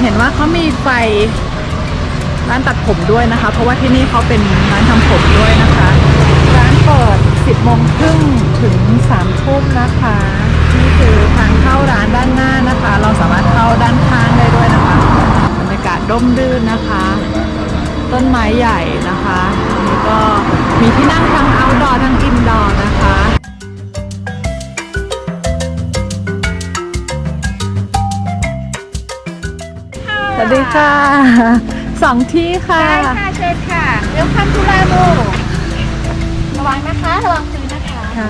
เห็นว่าเขามีไฟร้านตัดผมด้วยนะคะ เพราะว่าที่นี่เขาเป็นร้านทำผมด้วยนะคะ ร้านเปิด 10โมงครึ่งถึง3ทุ่มนะคะนี่คือทางเข้าร้านด้านหน้านะคะ เราสามารถเข้าด้านข้างได้ด้วยนะคะบรรยากาศร่มรื่นนะคะ ต้นไม้ใหญ่นะคะแล้วก็มีที่นั่งทั้ง outdoor ทั้ง ค่ะสองที่ค่ะ ได้ค่ะเชิญค่ะเวลคัมทูลาโมระวังนะคะระวังพื้นนะคะค่ะ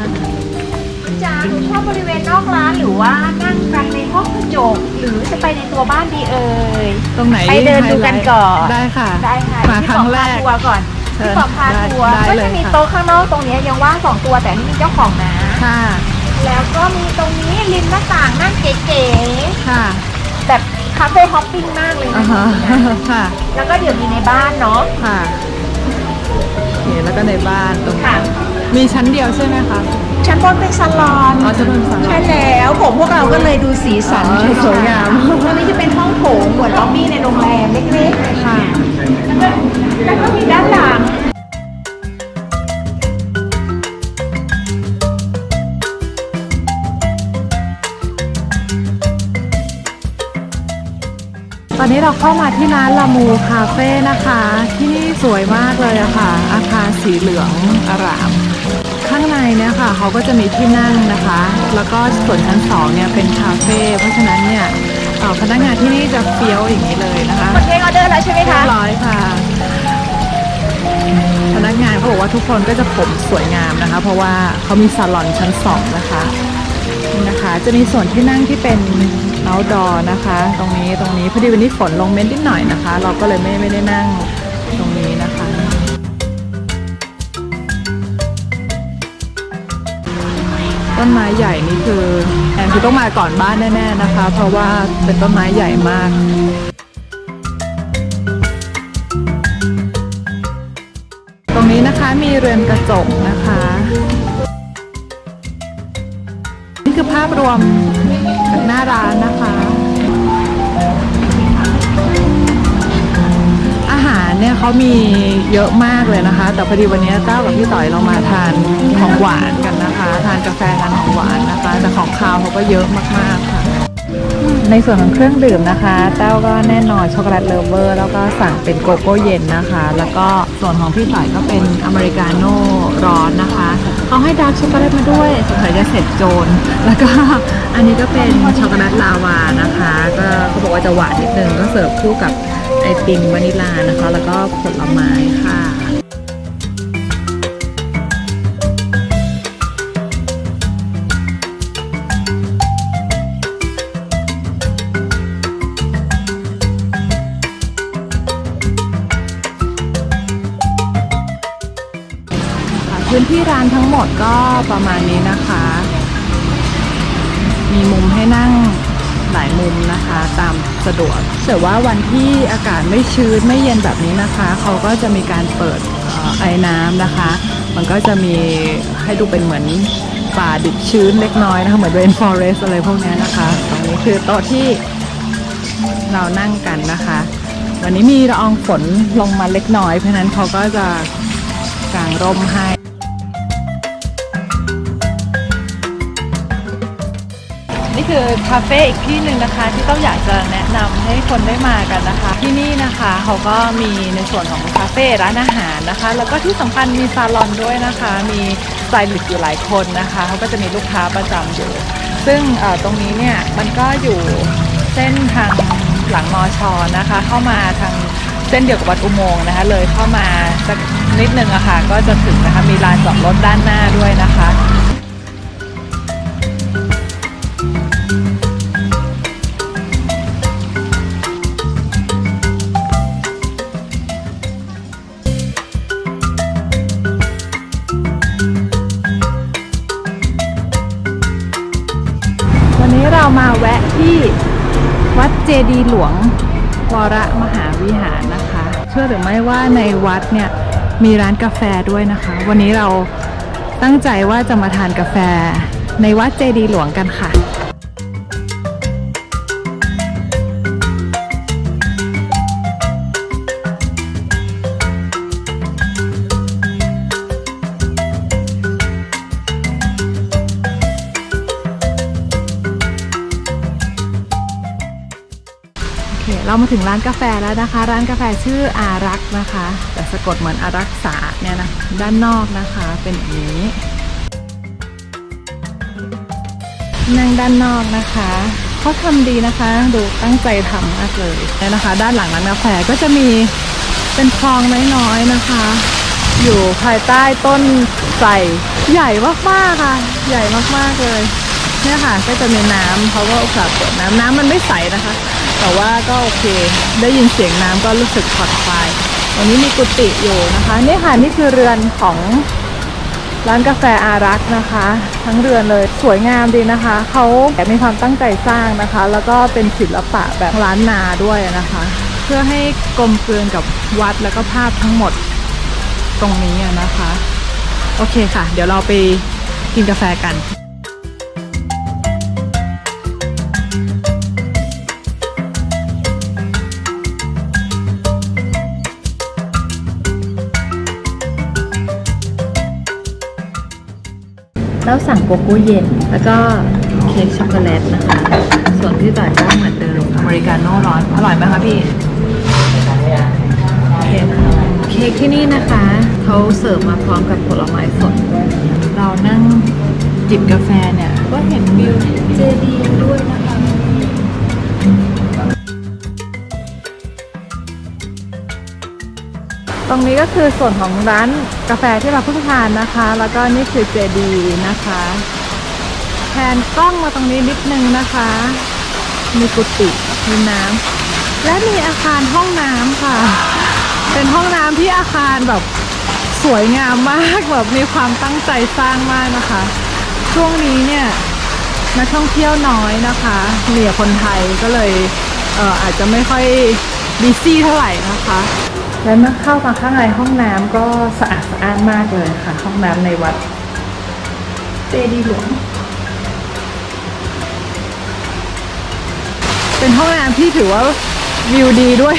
คุณจ๋าหนูชอบบริเวณนอกร้านหรือว่านั่งกันในห้องกระจกหรือจะไปในตัวบ้านดีเอ่ยตรงไหนไปเดินดูกันก่อนได้ค่ะ ได้ค่ะมาครั้งแรกที่ปอพาทัวร์ก่อนเชิญที่ปอพาทัวร์ได้ก็เลจะยมีค่ะโต๊ะข้างนอกตรงนี้ยังว่างสองตัวแต่นี่มีเจ้าของนะค่ะ แล้วก็มีตรงนี้ริมหน้าต่างนั่งเก๋ค่ะๆแบบ คาเฟ่ฮอปปิ้งมากเลยอ่านะฮะค่ะ แล้วก็เดี๋ยวมีในบ้านเนาะค่ะโอเคแล้วก็ในบ้านตรงค่ะ มีชั้นเดียวใช่ไหมคะ ชั้นบนเป็นซาลอนอ๋อชั้นบนเป็นซาลอนใช่แล้วผมพวกเราก็เลยดูสีสันอ๋อสวยงาม ตรงนี้จะเป็นห้องโถงเหมือนล็อบบี้ในโรงแรมเล็กๆค่ะ แล้วก็แล้วก็มีด้านหลัง อนนี้เราเข้ามาที่ร้านลามูคาเฟ่นะคะ ที่นี่สวยมากเลยอะค่ะ อาคารสีเหลืองอาราม ข้างในเนี่ยค่ะเขาก็จะมีที่นั่งนะคะ แล้วก็ส่วนชั้นสองเนี่ยเป็นคาเฟ่เพราะฉะนั้นเนี่ยเอ่อพนักงานที่นี่จะเฟี้ยวอย่างนี้เลยนะคะหมดเทคออเดอร์แล้วใช่ไหมเรียคะบร้อยค่ะ พนักงานเขาบอกว่าทุกคนก็จะผมสวยงามนะคะ เพราะว่าเขามีซาลอนชั้นสองนะคะนี่นะคะ จะมีส่วนที่นั่งที่เป็น outdoor นะคะ ตรงนี้ตรงนี้พอดีวันนี้ฝนลงเม็ดนิดหน่อยนะคะ เราก็เลยไม่ไม่ได้นั่งตรงนี้นะคะ ต้นไม้ใหญ่นี่คือแอนคือต้องมาก่อนบ้านแน่ๆนะคะ เพราะว่าเป็นต้นไม้ใหญ่มากตรงนี้นะคะมีเรือนกระจกนะคะ ภาพรวมจากหน้าร้านนะคะ อาหารเนี่ยเขามีเยอะมากเลยนะคะ แต่พอดีวันนี้เต้ากับพี่ต่อยเรามาทานของหวานกันนะคะ ทานกาแฟทานของหวานนะคะ แต่ของคาวเขาก็เยอะมากๆค่ะ ในส่วนของเครื่องดื่มนะคะเต้าก็แน่นอนช็อกโกแลตเลเวอร์ แล้วก็สั่งเป็นโกโก้เย็นนะคะ แล้วก็ส่วนของพี่ต่อยก็เป็นอเมริกาโน่ร้อนนะคะ เขาให้ดาร์กช็อกโกแลตมาด้วยสงสัยจะเสร็จโจรแล้วก็อันนี้ก็เป็นช็อกโกแลตลาวานะคะ ก็เขาบอกว่าจะหวานนิดนึงก็เสิร์ฟคู่กับไอติมวานิลานะคะ แล้วก็ผลไม้ค่ะ ที่ร้านทั้งหมดก็ประมาณนี้นะคะ มีมุมให้นั่งหลายมุมนะคะตามสะดวก แต่ว่าวันที่อากาศไม่ชื้นไม่เย็นแบบนี้นะคะ เขาก็จะมีการเปิดออไอ้น้ำนะคะ มันก็จะมีให้ดูเป็นเหมือนป่าดิบชื้นเล็กน้อยนะคะ เหมือน rain forest อะไรพวกนี้นะคะ ตรงนี้คือโต๊ะที่เรานั่งกันนะคะ วันนี้มีละอองฝนลงมาเล็กน้อย เพราะนั้นเขาก็จะกางร่มให้ นี่คือคาเฟ่อีกที่หนึ่งนะคะ ที่ต้องอยากจะแนะนำให้คนได้มากันนะคะ ที่นี่นะคะเขาก็มีในส่วนของคาเฟ่ร้านอาหารนะคะ แล้วก็ที่สำคัญมีซาลอนด้วยนะคะ มีสไตลิสต์อยู่หลายคนนะคะเขาก็จะมีลูกค้าประจำอยู่ ซึ่งตรงนี้เนี่ยมันก็อยู่เส้นทางหลังมอชอนะคะ เข้ามาทางเส้นเดียวกับวัดอุโมงค์นะคะ เลยเข้ามาสักนิดนึงอะค่ะก็จะถึงนะคะมีลานจอดรถด้านหน้าด้วยนะคะ นี้เรามาแวะที่วัดเจดีย์หลวงวรมหาวิหารนะคะ เชื่อหรือไม่ว่าในวัดเนี่ยมีร้านกาแฟด้วยนะคะ วันนี้เราตั้งใจว่าจะมาทานกาแฟในวัดเจดีย์หลวงกันค่ะ เรามาถึงร้านกาแฟแล้วนะคะ ร้านกาแฟชื่ออารักษ์นะคะ แต่สะกดเหมือนอารักษาเนี่ยนะด้านนอกนะคะเป็นอย่างนี้นั่งด้านนอกนะคะเขาทำดีนะคะ ดูตั้งใจทำมากเลยเนี่ยนะคะ ด้านหลังร้านกาแฟก็จะมีเป็นคลองน้อยๆนะคะ อยู่ภายใต้ต้นไทรใหญ่มากๆค่ะ ใหญ่มากๆเลย เนี่ยค่ะก็จะมีน้ำเขาก็อุตส่าห์เปิดน้ำน้ำมันไม่ใสนะคะ แต่ว่าก็โอเค ได้ยินเสียงน้ำก็รู้สึกผ่อนคลายวันนี้มีกุฏิอยู่นะคะนี่ค่ะนี่คือเรือนของร้านกาแฟอารักนะคะ ทั้งเรือนเลยสวยงามดีนะคะเขาแต่มีความตั้งใจสร้างนะคะ แล้วก็เป็นศิลปะแบบล้านนาด้วยนะคะ เพื่อให้กลมกลืนกับวัดแล้วก็ภาพทั้งหมดตรงนี้นะคะ โอเคค่ะ เดี๋ยวเราไปกินกาแฟกัน แล้วสั่งโกโก้เย็น แล้วก็เค้กช็อกโกแลตนะคะ ส่วนที่ต่อยก็เหมือนเดิมอเมริกาโน่ร้อน อร่อยไหมคะพี่เค้กเค้กที่นี่นะคะ เขาเสิร์ฟมาพร้อมกับผลไม้สด เรานั่งจิบกาแฟเนี่ย ก็เห็นวิวเจดีย์ด้วยนะคะ รงนี้ก็คือส่วนของร้านกาแฟที่เราเพิ่งทานนะคะ แล้วก็นี่คือเจดีนะคะแทนกล้องมาตรงนี้นิดนึงนะคะ มีกุฏิมีน้ำและมีอาคารห้องน้ำค่ะ เป็นห้องน้ำที่อาคารแบบสวยงามมากแบบมีความตั้งใจสร้างมากนะคะ ช่วงนี้เนี่ยนักท่องเที่ยวน้อยนะคะมีแต่คนไทยก็เลยเอออาจจะไม่ค่อยบีซี่เท่าไหร่นะคะ และเมื่อเข้ามาข้างในห้องน้ำก็สะอาดสะอ้านมากเลยค่ะ ห้องน้ำในวัดเจดีย์หลวง เป็นห้องน้ำที่ถือว่าวิวดีด้วย